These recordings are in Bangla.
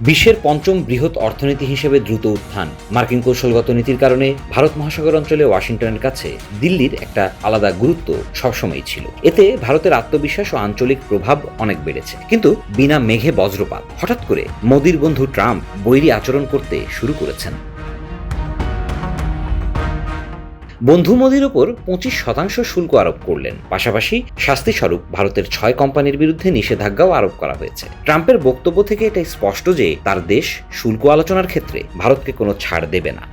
বিশ্বের পঞ্চম বৃহৎ অর্থনীতি হিসেবে দ্রুত উত্থান। মার্কিন কৌশলগত নীতির কারণে ভারত মহাসাগর অঞ্চলে ওয়াশিংটনের কাছে দিল্লির একটা আলাদা গুরুত্ব সবসময়ই ছিল। এতে ভারতের আত্মবিশ্বাস ও আঞ্চলিক প্রভাব অনেক বেড়েছে। কিন্তু বিনা মেঘে বজ্রপাত, হঠাৎ করে মোদির বন্ধু ট্রাম্প বৈরী আচরণ করতে শুরু করেছেন। বন্ধু মোদির ওপর পঁচিশ শতাংশ শুল্ক আরোপ করলেন। পাশাপাশি শাস্তিস্বরূপ ভারতের ছয় কোম্পানির বিরুদ্ধে নিষেধাজ্ঞাও আরোপ করা হয়েছে। ট্রাম্পের বক্তব্য থেকে এটা স্পষ্ট যে তার দেশ শুল্ক আলোচনার ক্ষেত্রে ভারতকে কোনো ছাড় দেবে না।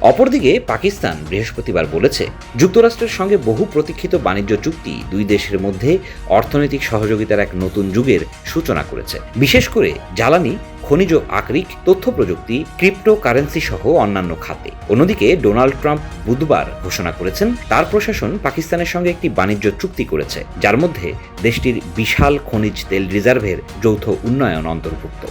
অপরদিকে পাকিস্তান বৃহস্পতিবার বলেছে, যুক্তরাষ্ট্রের সঙ্গে বহু প্রতীক্ষিত বাণিজ্য চুক্তি দুই দেশের মধ্যে অর্থনৈতিক সহযোগিতার এক নতুন যুগের সূচনা করেছে। বিশেষ করে জ্বালানি খনিজ, আকরিক, তথ্য প্রযুক্তি ক্রিপ্টো কারেন্সি সহ অন্যান্য খাতে। অন্যদিকে, ডোনাল্ড ট্রাম্প বুধবার ঘোষণা করেছেন, তার প্রশাসন পাকিস্তানের সঙ্গে একটি বাণিজ্য চুক্তি করেছে, যার মধ্যে দেশটির বিশাল খনিজ তেল রিজার্ভের যৌথ উন্নয়ন অন্তর্ভুক্ত।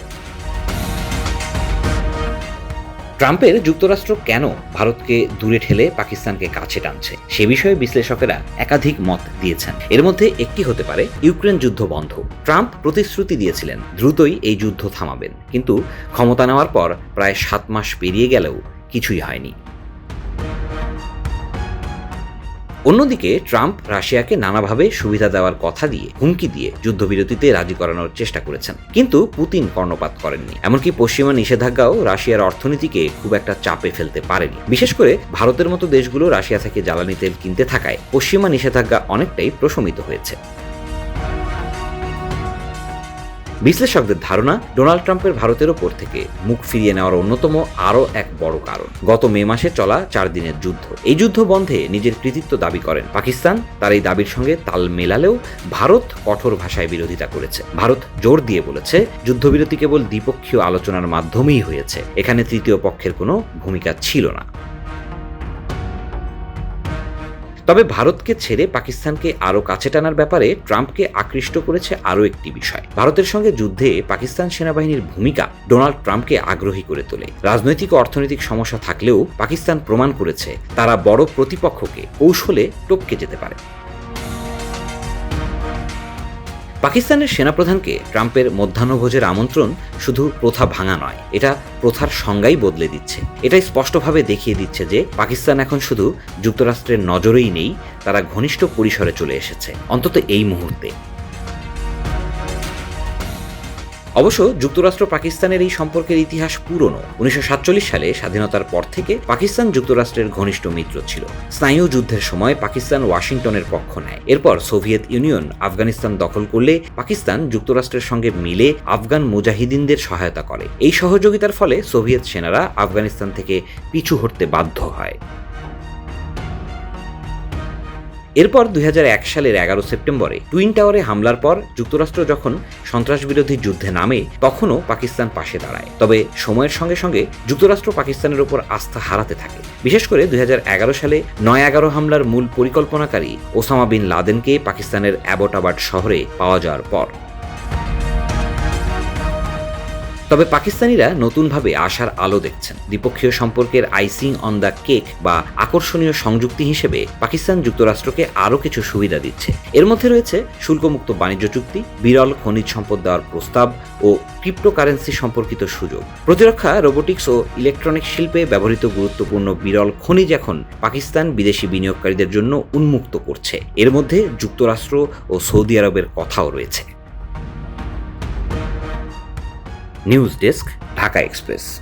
ট্রাম্পের যুক্তরাষ্ট্র কেন ভারতকে দূরে ঠেলে পাকিস্তানকে কাছে টানছে? সে বিষয়ে বিশ্লেষকেরা একাধিক মত দিয়েছেন। এর মধ্যে একটি হতে পারে ইউক্রেন যুদ্ধ বন্ধ। ট্রাম্প প্রতিশ্রুতি দিয়েছিলেন, দ্রুতই এই যুদ্ধ থামাবেন। কিন্তু ক্ষমতা নেওয়ার পর প্রায় সাত মাস পেরিয়ে গেলেও কিছুই হয়নি। অন্যদিকে, ট্রাম্প রাশিয়াকে নানাভাবে সুবিধা দেওয়ার কথা দিয়ে হুমকি দিয়ে যুদ্ধবিরতিতে রাজি করানোর চেষ্টা করেছেন। কিন্তু পুতিন কর্ণপাত করেননি। এমনকি পশ্চিমা নিষেধাজ্ঞাও রাশিয়ার অর্থনীতিকে খুব একটা চাপে ফেলতে পারেনি। বিশেষ করে ভারতের মতো দেশগুলো রাশিয়া থেকে জ্বালানি তেল কিনতে থাকায় পশ্চিমা নিষেধাজ্ঞা অনেকটাই প্রশমিত হয়েছে। বিশ্লেষকদের ধারণা, ডোনাল্ড ট্রাম্পের ভারতের ওপর থেকে মুখ ফিরিয়ে নেওয়ার অন্যতম আরও এক বড় কারণ। গত মে মাসে চলা চার দিনের যুদ্ধ। এই যুদ্ধ বন্ধে নিজের কৃতিত্ব দাবি করেন পাকিস্তান। তার এই দাবির সঙ্গে তাল মেলালেও ভারত কঠোর ভাষায় বিরোধিতা করেছে। ভারত জোর দিয়ে বলেছে, যুদ্ধবিরতি কেবল দ্বিপক্ষীয় আলোচনার মাধ্যমেই হয়েছে। এখানে তৃতীয় পক্ষের কোনো ভূমিকা ছিল না। তবে ভারতকে ছেড়ে পাকিস্তানকে আরও কাছে টানার ব্যাপারে ট্রাম্পকে আকৃষ্ট করেছে আরও একটি বিষয়। ভারতের সঙ্গে যুদ্ধে পাকিস্তান সেনাবাহিনীর ভূমিকা ডোনাল্ড ট্রাম্পকে আগ্রহী করে তোলে। রাজনৈতিক ও অর্থনৈতিক সমস্যা থাকলেও পাকিস্তান প্রমাণ করেছে তারা বড় প্রতিপক্ষকে কৌশলে টপকে যেতে পারে। পাকিস্তানের সেনাপ্রধানকে ট্রাম্পের মধ্যাহ্নভোজের আমন্ত্রণ শুধু প্রথা ভাঙা নয়, এটা প্রথার সংজ্ঞাই বদলে দিচ্ছে। এটাই স্পষ্টভাবে দেখিয়ে দিচ্ছে যে পাকিস্তান এখন শুধু যুক্তরাষ্ট্রের নজরেই নেই, তারা ঘনিষ্ঠ পরিসরে চলে এসেছে, অন্তত এই মুহূর্তে। অবশ্য যুক্তরাষ্ট্র পাকিস্তানের এই সম্পর্কের ইতিহাস পুরনো। উনিশশো সাতচল্লিশ সালে স্বাধীনতার পর থেকে পাকিস্তান যুক্তরাষ্ট্রের ঘনিষ্ঠ মিত্র ছিল। স্নায়ু যুদ্ধের সময় পাকিস্তান ওয়াশিংটনের পক্ষ নেয়। এরপর সোভিয়েত ইউনিয়ন আফগানিস্তান দখল করলে পাকিস্তান যুক্তরাষ্ট্রের সঙ্গে মিলে আফগান মুজাহিদিনদের সহায়তা করে। এই সহযোগিতার ফলে সোভিয়েত সেনারা আফগানিস্তান থেকে পিছু হটতে বাধ্য হয়। এরপর দুই হাজার এক সালের এগারো সেপ্টেম্বরে টুইন টাওয়ারে হামলার পর যুক্তরাষ্ট্র যখন সন্ত্রাসবিরোধী যুদ্ধে নামে, তখনও পাকিস্তান পাশে দাঁড়ায়। তবে সময়ের সঙ্গে সঙ্গে যুক্তরাষ্ট্র পাকিস্তানের ওপর আস্থা হারাতে থাকে। বিশেষ করে দুই হাজার এগারো সালে নয় এগারো হামলার মূল পরিকল্পনাকারী ওসামা বিন লাদেনকে পাকিস্তানের অ্যাবোটাবাদ শহরে পাওয়া যাওয়ার পর। তবে পাকিস্তানিরা নতুনভাবে আশার আলো দেখছেন। দ্বিপক্ষীয় সম্পর্কের আইসিং অন দ্য কেক বা আকর্ষণীয় সংযুক্তি হিসেবে পাকিস্তান যুক্তরাষ্ট্রকে আরও কিছু সুবিধা দিচ্ছে। এর মধ্যে রয়েছে শুল্কমুক্ত বাণিজ্য চুক্তি, বিরল খনিজ সম্পদ দেওয়ার প্রস্তাব ও ক্রিপ্টোকারেন্সি সম্পর্কিত সুযোগ। প্রতিরক্ষা, রোবোটিক্স ও ইলেকট্রনিক শিল্পে ব্যবহৃত গুরুত্বপূর্ণ বিরল খনিজ এখন পাকিস্তান বিদেশি বিনিয়োগকারীদের জন্য উন্মুক্ত করছে। এর মধ্যে যুক্তরাষ্ট্র ও সৌদি আরবের কথাও রয়েছে। News desk Dhaka express.